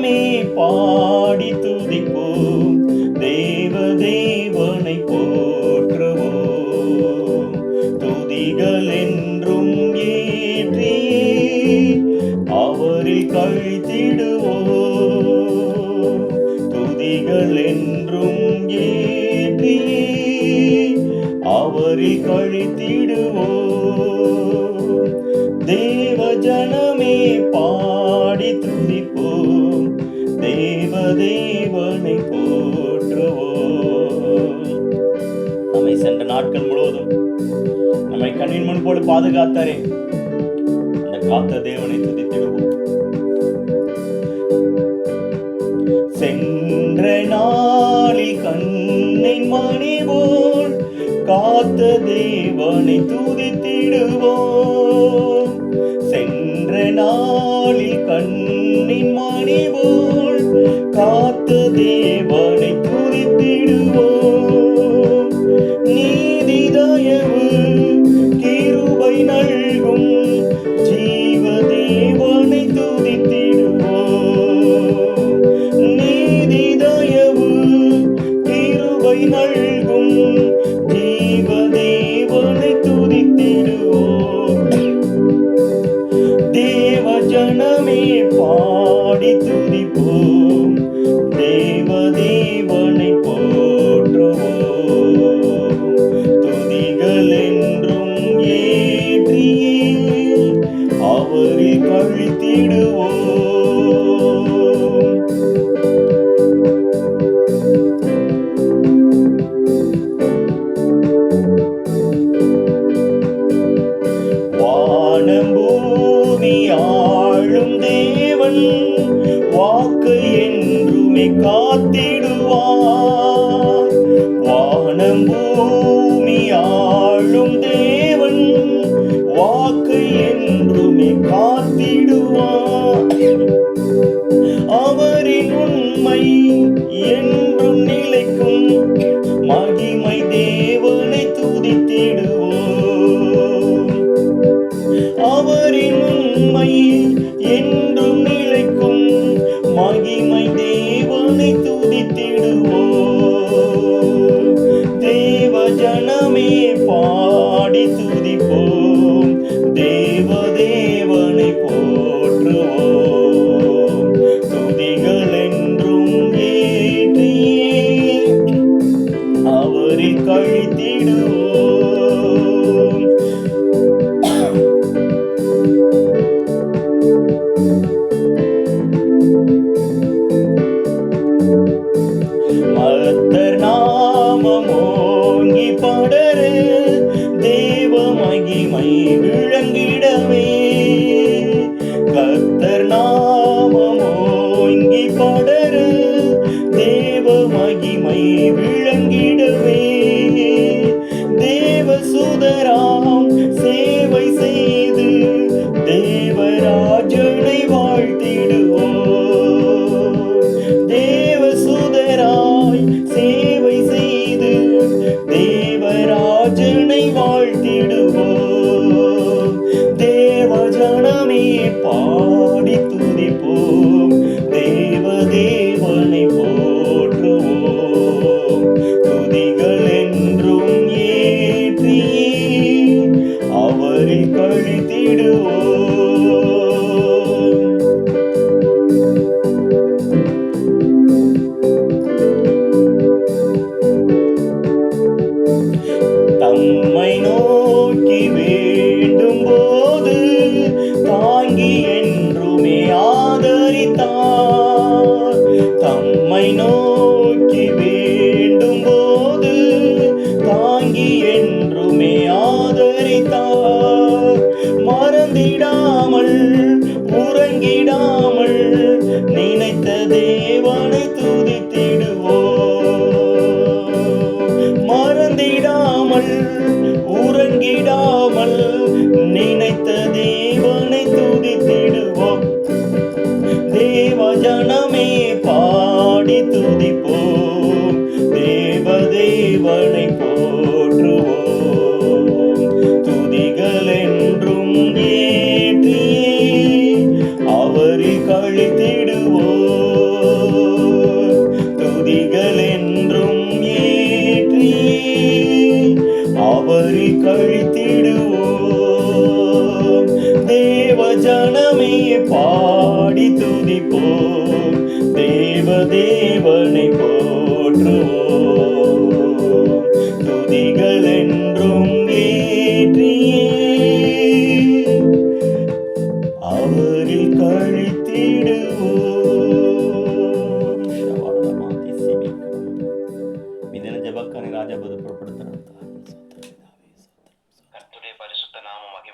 நாமே பாடி துதிப்போம். தேவ தேவனை போற்றுவோம். துதிகள் என்றும் ஏற்றி அவரில் கழித்திடுவோம். துதிகள் என்றும் ஏற்றி அவரில் கழித்திடுவோம். தேவ ஜனமே பாடி துதிப்போம். தேவ தேவனை போற்றுவோம். நம்மை சென்ற நாட்கள் முழுவதும் நம்மை கண்ணின் முன் போல பாதுகாத்தாரே. அந்த காத்த தேவனை துதித்திடுவோம். சென்ற நாளில் கண்ணின் மணி போல் காத்த தேவனை துதித்திடுவோம். நல்கும் ஜீவ துதித்திடுவோம் தேவ ஜனமே பாடி துதிப்போம் தேவ போற்றுவோம் துதிகள் என்றும் ஏற்றியே கழித்திடுவோம். என்றுமே காத்திடுவார். வானம் பூமி ஆளும் தேவன் வாக்கு என்றுமே காத்திடுவார். அவரின் உண்மை என்றும் நிலைக்கும் மகிமை தேவனை துதித்திடுவோம். அவரின் உண்மை என்றும் தொடரு தேவ மகிமை விளங்கிடவே. கத்தர் நாமமோங்கி படரு தேவ மகிமை விளங்கிடவே. தேவ சுதராம் சேவை செய்து தேவராஜனை வாழ்த்திடு. என்றுமே ஆதரித்தார். தம்மை நோ பாடி துதிப்போம். தேவதேவனை போற்றுவோம். துதிகள் என்றும் ஏற்றி அவரை கழித்திடுவோம். துதிகள் என்றும் ஏற்றி அவரை கழித்திடுவோம். தேவ ஜனமே பாடி துதிப்போம். தேவனை போ